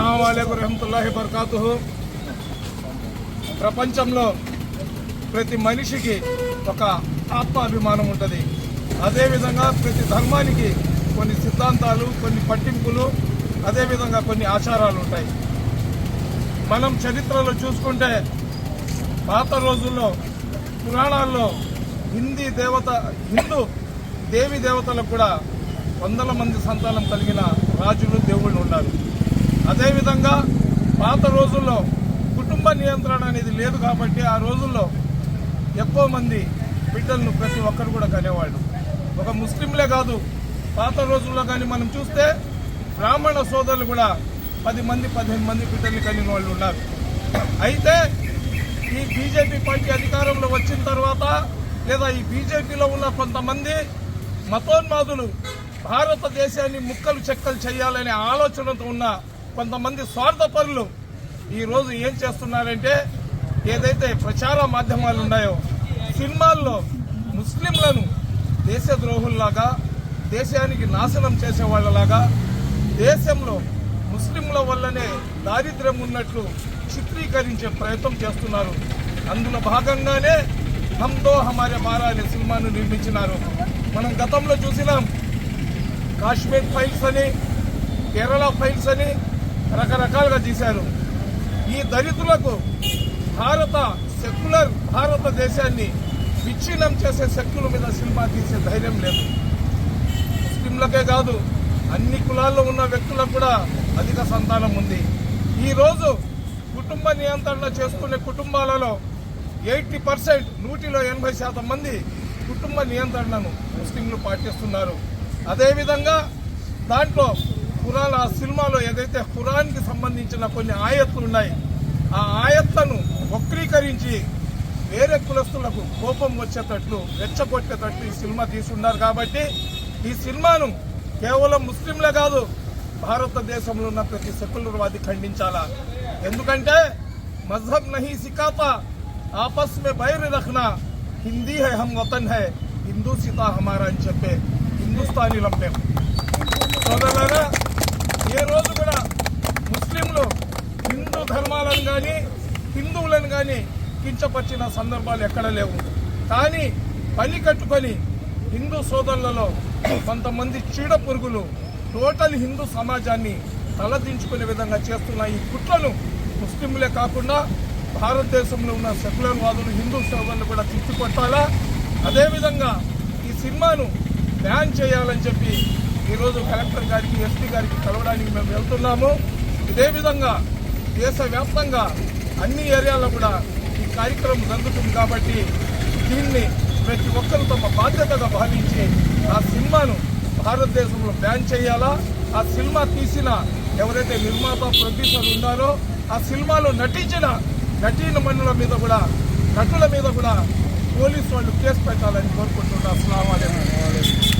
అస్సలం రహమతుల్లాహి బర్కాతు ప్రపంచంలో ప్రతి మనిషికి ఒక ఆత్మాభిమానం ఉంటుంది. అదేవిధంగా ప్రతి ధర్మానికి కొన్ని సిద్ధాంతాలు కొన్ని పట్టింపులు అదేవిధంగా కొన్ని ఆచారాలు ఉంటాయి. మనం చరిత్రలో చూసుకుంటే పాత రోజుల్లో పురాణాల్లో హిందీ దేవత హిందూ దేవి దేవతలకు కూడా వందల మంది సంతానం కలిగిన రాజులు దేవుళ్ళు ఉన్నారు. అదేవిధంగా పాత రోజుల్లో కుటుంబ నియంత్రణ అనేది లేదు కాబట్టి ఆ రోజుల్లో ఎక్కువ మంది బిడ్డలను ప్రతి ఒక్కరు కూడా కనేవాళ్ళు. ఒక ముస్లింలే కాదు పాత రోజుల్లో కానీ మనం చూస్తే బ్రాహ్మణ సోదరులు కూడా పది మంది పదిహేను మంది బిడ్డల్ని కలిగిన వాళ్ళు ఉన్నారు. అయితే ఈ బీజేపీ పార్టీ అధికారంలో వచ్చిన తర్వాత లేదా ఈ బీజేపీలో ఉన్న కొంతమంది మతోన్మాదులు భారతదేశాన్ని ముక్కలు చెక్కలు చేయాలనే ఆలోచనతో ఉన్న కొంతమంది స్వార్థపరులు ఈరోజు ఏం చేస్తున్నారంటే ఏదైతే ప్రచార మాధ్యమాలు ఉన్నాయో సినిమాల్లో ముస్లింలను దేశద్రోహుల్లాగా దేశానికి నాశనం చేసే వాళ్ళలాగా దేశంలో ముస్లింల వల్లనే దారిద్ర్యం ఉన్నట్లు చిత్రీకరించే ప్రయత్నం చేస్తున్నారు. అందులో భాగంగానే హమ్దో హమారే మారా అనే సినిమాను నిర్మించినారు. మనం గతంలో చూసినాం. కాశ్మీర్ ఫైల్స్ అని కేరళ ఫైల్స్ అని రకరకాలుగా తీశారు. ఈ దళితులకు భారత సెక్యులర్ భారతదేశాన్ని విచ్ఛిన్నం చేసే శక్తుల మీద సినిమా తీసే ధైర్యం లేదు. ముస్లింలకే కాదు అన్ని కులాల్లో ఉన్న వ్యక్తులకు కూడా అధిక సంతానం ఉంది. ఈరోజు కుటుంబ నియంత్రణ చేసుకునే కుటుంబాలలో ఎయిటీ పర్సెంట్ నూటిలో ఎనభై శాతం మంది కుటుంబ నియంత్రణను ముస్లింలు పాటిస్తున్నారు. అదేవిధంగా దాంట్లో ఖురాన్ ఆ సినిమాలో ఏదైతే ఖురాన్కి సంబంధించిన కొన్ని ఆయత్తులు ఉన్నాయి ఆ ఆయత్లను వక్రీకరించి వేరే కులస్తులకు కోపం వచ్చేటట్లు రెచ్చగొట్టేటట్లు ఈ సినిమా తీసుకున్నారు కాబట్టి ఈ సినిమాను కేవలం ముస్లింలే కాదు భారతదేశంలో ఉన్న ప్రతి సెక్యులర్వాది ఖండించాలా? ఎందుకంటే మజహబ్ నహీ సికాతా ఆపస్ మే బైర్ రఖనా హిందీ హై హమ్ వతన్ హై హిందూ సితా హమారా అని చెప్పే హిందుస్థానీలం మేము సోదరులారా ఏ రోజు కూడా ముస్లింలు హిందూ ధర్మాలను కానీ హిందువులను కానీ కించపరిచిన సందర్భాలు ఎక్కడ లేవు. కానీ పని కట్టుకొని హిందూ సోదరులలో కొంతమంది చీడ పురుగులు టోటల్ హిందూ సమాజాన్ని తలదించుకునే విధంగా చేస్తున్న ఈ కుట్రను ముస్లింలే కాకుండా భారతదేశంలో ఉన్న సెక్యులర్ వాదులు హిందూ సోదరులు కూడా తిప్పికొట్టాలా అదేవిధంగా ఈ సినిమాను బ్యాన్ చేయాలని చెప్పి ఈరోజు కలెక్టర్ గారికి ఎస్పీ గారికి కలవడానికి మేము వెళ్తున్నాము. ఇదే విధంగా దేశవ్యాప్తంగా అన్ని ఏరియాలో కూడా ఈ కార్యక్రమం జరుగుతుంది కాబట్టి దీన్ని ప్రతి ఒక్కరు తమ బాధ్యతగా భావించి ఆ సినిమాను భారతదేశంలో బ్యాన్ చేయాలా? ఆ సినిమా తీసిన ఎవరైతే నిర్మాత ప్రొడ్యూసర్ ఉన్నారో ఆ సినిమాలో నటించిన నటీనమణుల మీద కూడా నటుల మీద కూడా పోలీసు వాళ్ళు కేసు పెట్టాలని కోరుకుంటున్నారు. అస్సలం